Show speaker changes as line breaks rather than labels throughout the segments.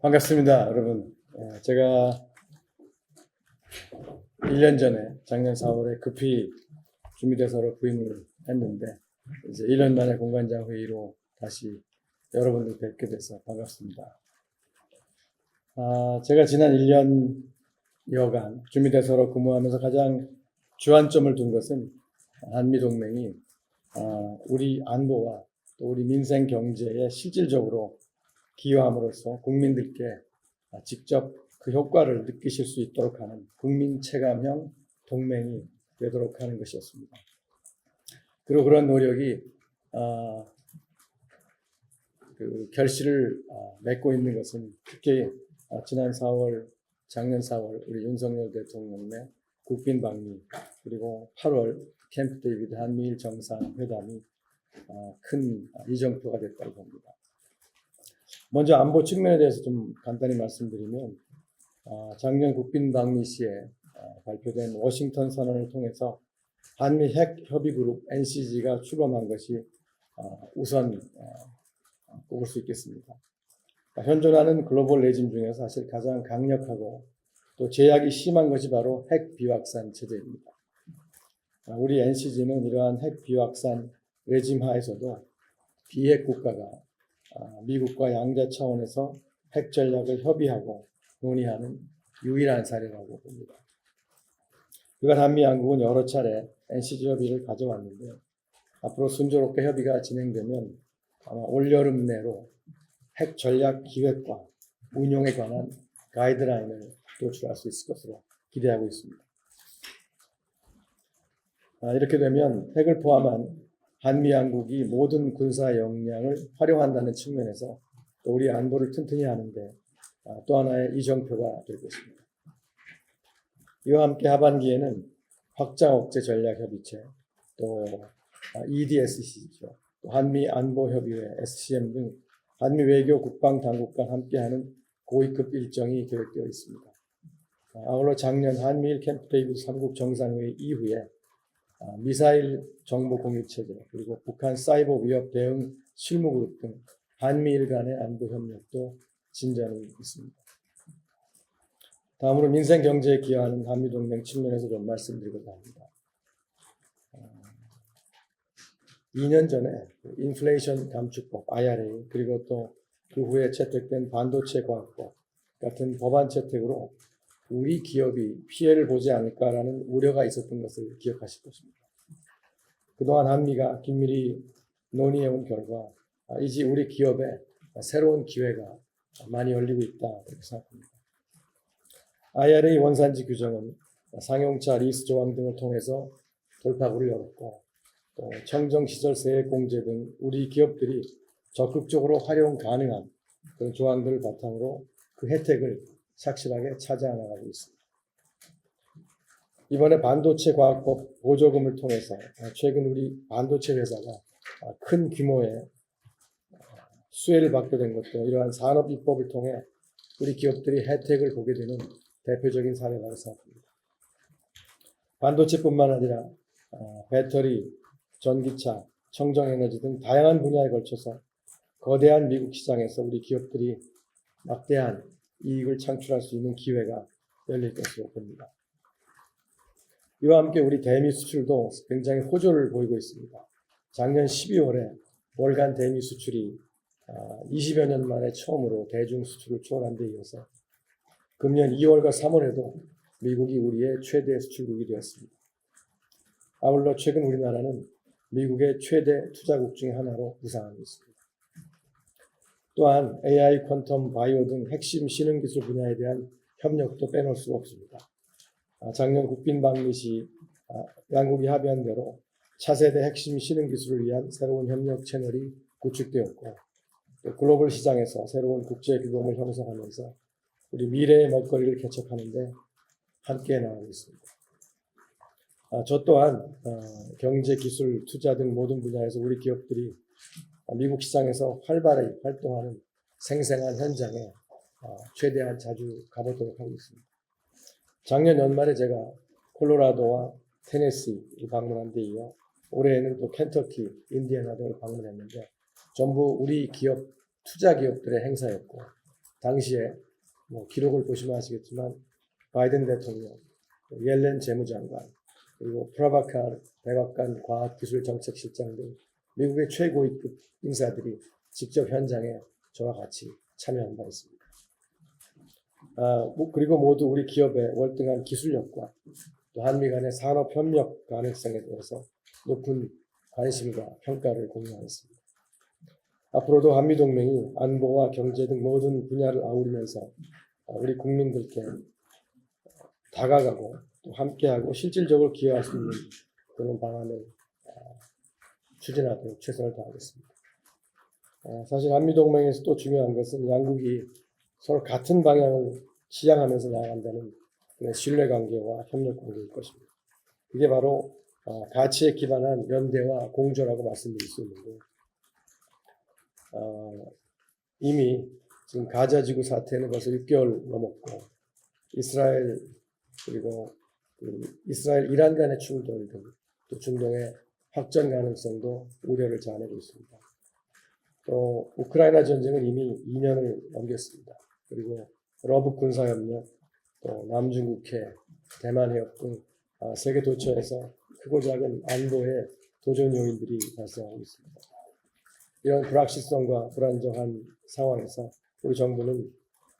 반갑습니다, 여러분. 예, 제가 1년 전에 작년 4월에 급히 준비대사로 부임을 했는데 이제 1년 만에 공관장 회의로 다시 여러분들 뵙게 돼서 반갑습니다. 아, 제가 지난 1년여간 준비대사로 근무하면서 가장 주안점을 둔 것은 한미 동맹이 아, 우리 안보와 또 우리 민생 경제에 실질적으로 기여함으로써 국민들께 직접 그 효과를 느끼실 수 있도록 하는 국민 체감형 동맹이 되도록 하는 것이었습니다. 그리고 그런 노력이 아, 그 결실을 아, 맺고 있는 것은 특히 아, 지난 4월, 작년 4월 우리 윤석열 대통령의 국빈 방미 그리고 8월 캠프 데이비드 한미일 정상회담이 아, 큰 이정표가 됐다고 봅니다. 먼저 안보 측면에 대해서 좀 간단히 말씀드리면 아, 작년 국빈 방미 시에 아, 발표된 워싱턴 선언을 통해서 한미 핵 협의 그룹 NCG가 출범한 것이 아, 우선 아, 꼽을 수 있겠습니다. 아, 현존하는 글로벌 레짐 중에서 사실 가장 강력하고 또 제약이 심한 것이 바로 핵 비확산 체제입니다. 아, 우리 NCG는 이러한 핵 비확산 레짐 하에서도 비핵 국가가 아, 미국과 양자 차원에서 핵 전략을 협의하고 논의하는 유일한 사례라고 봅니다. 그간 한미 양국은 여러 차례 NCG 협의를 가져왔는데 앞으로 순조롭게 협의가 진행되면 아마 올여름 내로 핵 전략 기획과 운용에 관한 가이드라인을 도출할 수 있을 것으로 기대하고 있습니다. 아, 이렇게 되면 핵을 포함한 한미 양국이 모든 군사 역량을 활용한다는 측면에서 또 우리 안보를 튼튼히 하는데 아, 또 하나의 이정표가 될 것입니다. 이와 함께 하반기에는 확장 억제 전략 협의체 또 아, EDSC죠. 또 한미 안보 협의회 SCM 등 한미 외교 국방 당국과 함께하는 고위급 일정이 계획되어 있습니다. 아, 아울러 작년 한미일 캠프 데이비드 3국 정상회의 이후에 아, 미사일 정보 공유 체제 그리고 북한 사이버 위협 대응 실무 그룹 등 한미일 간의 안보 협력도 진전이 있습니다. 다음으로 민생 경제에 기여하는 한미 동맹 측면에서 좀 말씀드리고자 합니다. 어, 2년 전에 그 인플레이션 감축법 IRA 그리고 또 그 후에 채택된 반도체 과학법 같은 법안 채택으로 우리 기업이 피해를 보지 않을까라는 우려가 있었던 것을 기억하실 것입니다. 그동안 한미가 긴밀히 논의해온 결과 아, 이제 우리 기업에 새로운 기회가 많이 열리고 있다 이렇게 생각합니다. IRA 원산지 규정은 상용차 리스 조항 등을 통해서 돌파구를 열었고 또 청정 시설세 공제 등 우리 기업들이 적극적으로 활용 가능한 그런 조항들을 바탕으로 그 혜택을 착실하게 찾아 나가고 있습니다. 이번에 반도체 과학법 보조금을 통해서 최근 우리 반도체 회사가 큰 규모의 수혜를 받게 된 것도 이러한 산업 입법을 통해 우리 기업들이 혜택을 보게 되는 대표적인 사례라고 생각합니다. 반도체뿐만 아니라 어, 배터리, 전기차, 청정에너지 등 다양한 분야에 걸쳐서 거대한 미국 시장에서 우리 기업들이 막대한 이익을 창출할 수 있는 기회가 열릴 것으로 봅니다. 이와 함께 우리 대미 수출도 굉장히 호조를 보이고 있습니다. 작년 12월에 월간 대미 수출이 20여 년 만에 처음으로 대중 수출을 초월한 데 이어서 금년 2월과 3월에도 미국이 우리의 최대 수출국이 되었습니다. 아울러 최근 우리나라는 미국의 최대 투자국 중의 하나로 부상하고 있습니다. 또한 AI, 퀀텀, 바이오 등 핵심 신흥 기술 분야에 대한 협력도 빼놓을 수가 없습니다. 아, 작년 국빈 방미 시 아, 양국이 합의한 대로 차세대 핵심 신흥 기술을 위한 새로운 협력 채널이 구축되었고 또 글로벌 시장에서 새로운 국제 규범을 형성하면서 우리 미래의 먹거리를 개척하는데 함께 나가고 있습니다. 아, 저 또한 어, 경제, 기술, 투자 등 모든 분야에서 우리 기업들이 미국 시장에서 활발히 활동하는 생생한 현장에 어, 최대한 자주 가보도록 하고 있습니다. 작년 연말에 제가 콜로라도와 테네시를 방문한 데 이어 올해에는 또 켄터키, 인디애나 등을 방문했는데 전부 우리 기업, 투자 기업들의 행사였고 당시에 뭐 기록을 보시면 아시겠지만 바이든 대통령, 옐렌 재무장관, 그리고 프라바카르 백악관 과학기술정책실장 등 미국의 최고위급 인사들이 직접 현장에 저와 같이 참여한 바 있습니다. 아, 뭐, 그리고 모두 우리 기업의 월등한 기술력과 또 한미 간의 산업 협력 가능성에 대해서 높은 관심과 평가를 공유하였습니다. 앞으로도 한미 동맹이 안보와 경제 등 모든 분야를 아우르면서 우리 국민들께 다가가고 또 함께하고 실질적으로 기여할 수 있는 그런 방안을 아, 추진하도록 최선을 다하겠습니다. 아, 사실 한미 동맹에서 또 중요한 것은 양국이 서로 같은 방향을 지향하면서 나아간다는 신뢰관계와 협력관계일 것입니다. 이게 바로 아, 가치에 기반한 연대와 공조라고 말씀드릴 수 있는데 어, 이미 지금 가자 지구 사태는 벌써 6개월 넘었고 이스라엘 그리고 그 이스라엘 이란 간의 충돌 등 또 중동의 확전 가능성도 우려를 자아내고 있습니다. 또 우크라이나 전쟁은 이미 2년을 넘겼습니다. 그리고 러브 군사협력, 또 남중국해, 대만 해협 등 아, 세계 도처에서 크고 작은 안보의 도전 요인들이 발생하고 있습니다. 이런 불확실성과 불안정한 상황에서 우리 정부는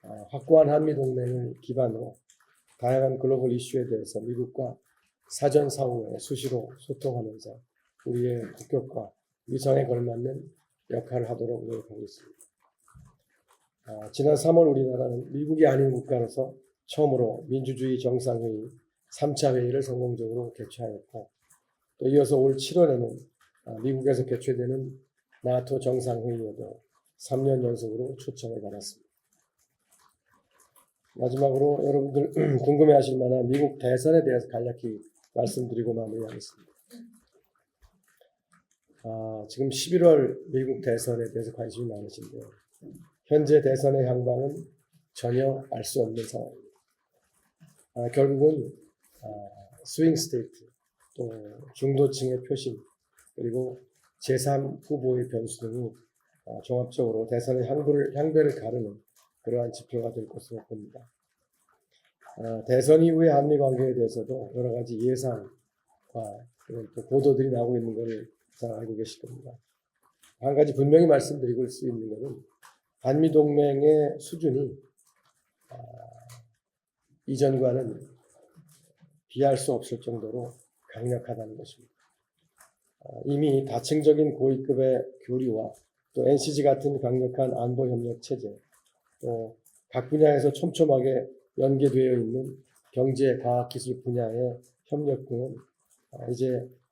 아, 확고한 한미 동맹을 기반으로 다양한 글로벌 이슈에 대해서 미국과 사전 사후에 수시로 소통하면서 우리의 국격과 위상에 걸맞는 역할을 하도록 노력하고 있습니다. 아, 지난 3월 우리나라는 미국이 아닌 국가로서 처음으로 민주주의 정상회의 3차 회의를 성공적으로 개최하였고 또 이어서 올 7월에는 아, 미국에서 개최되는 나토 정상회의에도 3년 연속으로 초청을 받았습니다. 마지막으로 여러분들 궁금해하실 만한 미국 대선에 대해서 간략히 말씀드리고 마무리하겠습니다. 아, 지금 11월 미국 대선에 대해서 관심이 많으신데요. 현재 대선의 향방은 전혀 알 수 없는 상황입니다. 아, 결국은 아, 스윙 스테이트, 또 중도층의 표심, 그리고 제3 후보의 변수 등이 아, 종합적으로 대선의 향배를, 향배를 가르는 그러한 지표가 될 것으로 봅니다. 아, 대선 이후의 한미 관계에 대해서도 여러 가지 예상과 또 보도들이 나오고 있는 것을 잘 알고 계실 겁니다. 한 가지 분명히 말씀드리고 수 있는 것은 한미 동맹의 수준이 아, 이전과는 비할 수 없을 정도로 강력하다는 것입니다. 아, 이미 다층적인 고위급의 교류와 또 NCG 같은 강력한 안보 협력 체제, 또 각 분야에서 촘촘하게 연계되어 있는 경제, 과학, 기술 분야의 협력 등은 아, 이제 그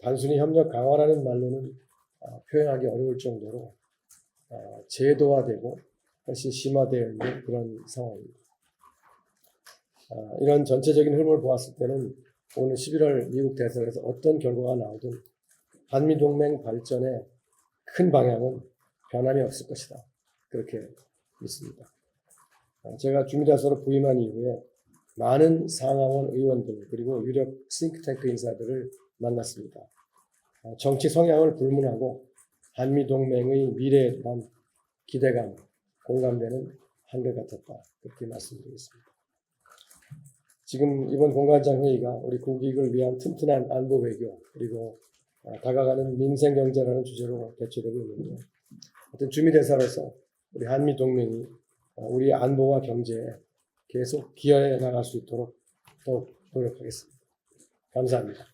단순히 협력 강화라는 말로는 아, 표현하기 어려울 정도로 아, 제도화되고 훨씬 심화되어 있는 그런 상황입니다. 이런 전체적인 흐름을 보았을 때는 오늘 11월 미국 대선에서 어떤 결과가 나오든 한미동맹 발전의 큰 방향은 변함이 없을 것이다. 그렇게 믿습니다. 어, 제가 주미다서로 부임한 이후에 많은 상하원 의원들 그리고 유력 싱크탱크 인사들을 만났습니다. 어, 정치 성향을 불문하고 한미동맹의 미래에 대한 기대감, 공감대는 한결 같았다. 그렇게 말씀드리겠습니다. 지금 이번 공관장 회의가 우리 국익을 위한 튼튼한 안보 외교 그리고 어, 다가가는 민생 경제라는 주제로 개최되고 있는데요. 어떤 주미대사로서 우리 한미 동맹이 어, 우리 안보와 경제에 계속 기여해 나갈 수 있도록 더욱 노력하겠습니다. 감사합니다.